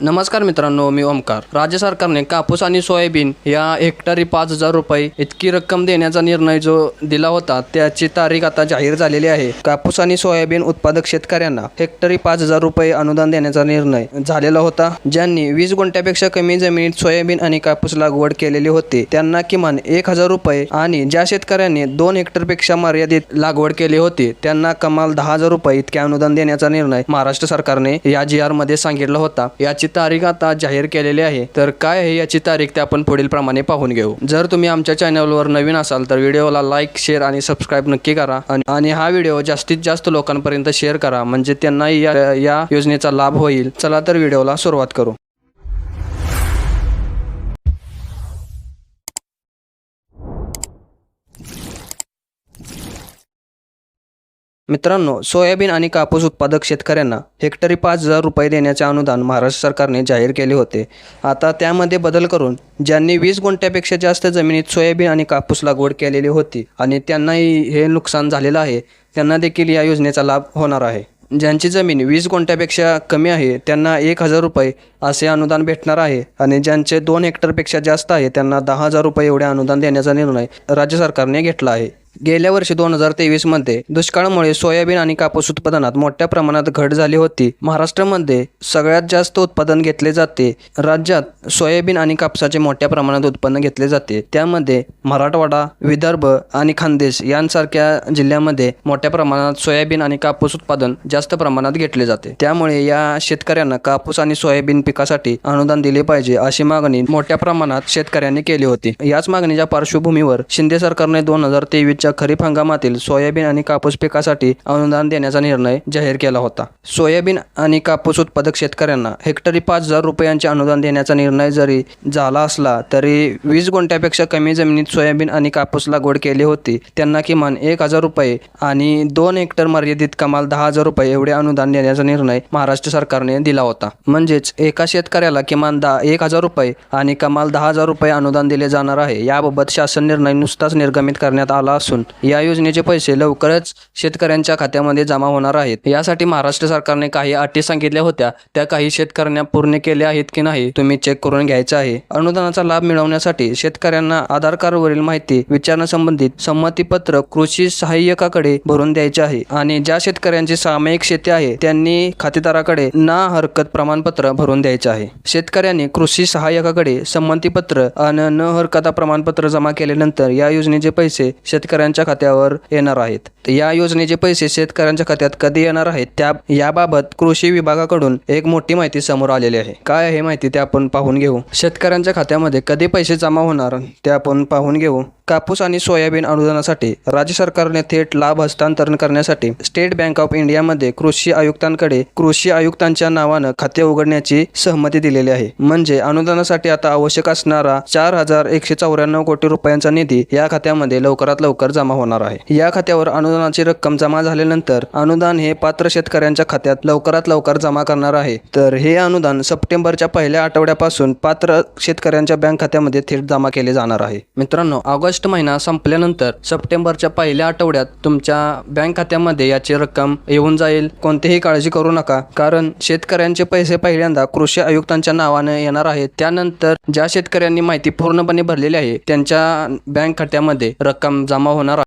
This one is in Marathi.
नमस्कार मित्रांनो मी ओमकार. राज्य सरकारने कापूस आणि सोयाबीन या हेक्टरी पाच हजार रुपये इतकी रक्कम देण्याचा निर्णय जो दिला होता त्याची तारीख आता जाहीर झालेली आहे. कापूस आणि सोयाबीन उत्पादक शेतकऱ्यांना हेक्टरी पाच हजार रुपये अनुदान देण्याचा निर्णय झालेला होता ज्यांनी वीस गुंठ्यापेक्षा कमी जमिनीत सोयाबीन आणि कापूस लागवड केलेली होती. त्यांना किमान एक हजार रुपये आणि ज्या शेतकऱ्यांनी दोन हेक्टरपेक्षा मर्यादित लागवड केली होती त्यांना कमाल दहा हजार रुपये इतके अनुदान देण्याचा निर्णय महाराष्ट्र सरकारने या जी आरमध्ये सांगितला होता. याची तारीख आता जाहीर केलेली आहे. तर काय आहे याची तारीख ते आपण पुढील प्रमाणे पाहून घेऊ. जर तुम्ही आमच्या चॅनलवर नवीन असाल तर व्हिडिओला लाईक शेअर आणि सबस्क्राईब नक्की करा. आणि- हा व्हिडिओ जास्तीत जास्त लोकांपर्यंत शेअर करा. म्हणजे त्यांनाही या या योजनेचा लाभ होईल. चला तर व्हिडिओला सुरुवात करू. मित्रांनो सोयाबीन आणि कापूस उत्पादक शेतकऱ्यांना हेक्टरी पाच हजार रुपये देण्याचे अनुदान महाराष्ट्र सरकारने जाहीर केले होते. आता त्यामध्ये बदल करून ज्यांनी वीस गुंठ्यापेक्षा जास्त जमिनीत सोयाबीन आणि कापूस लागवड केलेली होती आणि त्यांनाही हे नुकसान झालेलं आहे त्यांना देखील या योजनेचा लाभ होणार आहे. ज्यांची जमीन वीस गुंठ्यापेक्षा कमी आहे त्यांना एक हजार रुपये असे अनुदान भेटणार आहे आणि ज्यांचे दोन हेक्टरपेक्षा जास्त आहे त्यांना दहा हजार रुपये एवढे अनुदान देण्याचा निर्णय राज्य सरकारने घेतला आहे. गेल्या वर्षी दोन हजार तेवीसमध्ये दुष्काळामुळे सोयाबीन आणि कापूस उत्पादनात मोठ्या प्रमाणात घट झाली होती. महाराष्ट्रामध्ये सगळ्यात जास्त उत्पादन घेतले जाते. राज्यात सोयाबीन आणि कापसाचे मोठ्या प्रमाणात उत्पन्न घेतले जाते. त्यामध्ये मराठवाडा विदर्भ आणि खानदेश यांसारख्या जिल्ह्यामध्ये मोठ्या प्रमाणात सोयाबीन आणि कापूस उत्पादन जास्त प्रमाणात घेतले जाते. त्यामुळे या शेतकऱ्यांना कापूस आणि सोयाबीन पिकासाठी अनुदान दिले पाहिजे अशी मागणी मोठ्या प्रमाणात शेतकऱ्यांनी केली होती. याच मागणीच्या पार्श्वभूमीवर शिंदे सरकारने दोन हजार तेवीसच्या खरीप हंगामातील सोयाबीन आणि कापूस पिकासाठी अनुदान देण्याचा निर्णय जाहीर केला होता. सोयाबीन आणि कापूस उत्पादक शेतकऱ्यांना हेक्टरी पाच हजार रुपयांचे अनुदान देण्याचा निर्णय जरी झाला असला तरी वीस गुंठ्यापेक्षा कमी जमिनीत सोयाबीन आणि कापूस लागवड केली होती. त्यांना किमान एक हजार रुपये आणि दोन हेक्टर मर्यादित कमाल दहा हजार रुपये एवढे अनुदान देण्याचा निर्णय महाराष्ट्र सरकारने दिला होता. म्हणजेच एका शेतकऱ्याला किमान दहा एक हजार रुपये आणि कमाल दहा हजार रुपये अनुदान दिले जाणार आहे. याबाबत शासन निर्णय नुसताच निर्गमित करण्यात आला असून या योजनेचे पैसे लवकरच शेतकऱ्यांच्या खात्यामध्ये जमा होणार आहेत. यासाठी महाराष्ट्र सरकारने काही अटी सांगितल्या होत्या. त्या काही शेतकऱ्यांना पूर्ण केल्या आहेत की नाही तुम्ही चेक करून घ्यायचं आहे. अनुदानाचा लाभ मिळवण्यासाठी शेतकऱ्यांना आधार कार्डवरील माहिती विचारण्यासंबंधित संमतीपत्र कृषी सहाय्यकाकडे भरून द्यायचे आहे आणि ज्या शेतकऱ्यांची सामायिक शेती आहे त्यांनी खातेदाराकडे ना हरकत प्रमाणपत्र भरून द्यायचे आहे. शेतकऱ्यांनी कृषी सहाय्यकाकडे संमतीपत्र आणि न हरकता प्रमाणपत्र जमा केल्यानंतर या योजनेचे पैसे शेतकऱ्यांच्या खात्यावर येणार आहेत. या योजनेचे पैसे शेतकऱ्यांच्या खात्यात कधी येणार आहेत त्या याबाबत कृषी विभागाकडून एक मोठी माहिती समोर आलेली आहे. काय आहे माहिती ते आपण पाहून घेऊ. शेतकऱ्यांच्या खात्यामध्ये कधी पैसे जमा होणार ते आपण पाहून घेऊ. कापूस आणि सोयाबीन अनुदानासाठी राज्य सरकारने थेट लाभ हस्तांतरण करण्यासाठी स्टेट बँक ऑफ इंडियामध्ये कृषी आयुक्तांकडे कृषी आयुक्तांच्या नावानं खाते उघडण्याची सहमती दिलेली आहे. म्हणजे अनुदानासाठी आता आवश्यक असणारा चार हजार एकशे चौऱ्याण्णव कोटी रुपयांचा निधी या खात्यामध्ये लवकरात लवकर जमा होणार आहे. या खात्यावर अनुदानाची रक्कम जमा झाल्यानंतर अनुदान हे पात्र शेतकऱ्यांच्या खात्यात लवकरात लवकर जमा करणार आहे. तर हे अनुदान सप्टेंबरच्या पहिल्या आठवड्यापासून पात्र शेतकऱ्यांच्या बँक खात्यामध्ये थेट जमा केले जाणार आहे. मित्रांनो ऑगस्ट महिना संपल्यानंतर सप्टेंबरच्या पहिल्या आठवड्यात तुमच्या बँक खात्यामध्ये याची रक्कम येऊन जाईल. कोणतीही काळजी करू नका कारण शेतकऱ्यांचे पैसे पहिल्यांदा कृषी आयुक्तांच्या नावाने येणार आहेत. त्यानंतर ज्या शेतकऱ्यांनी माहिती पूर्णपणे भरलेली आहे त्यांच्या बँक खात्यामध्ये रक्कम जमा होणार आहे.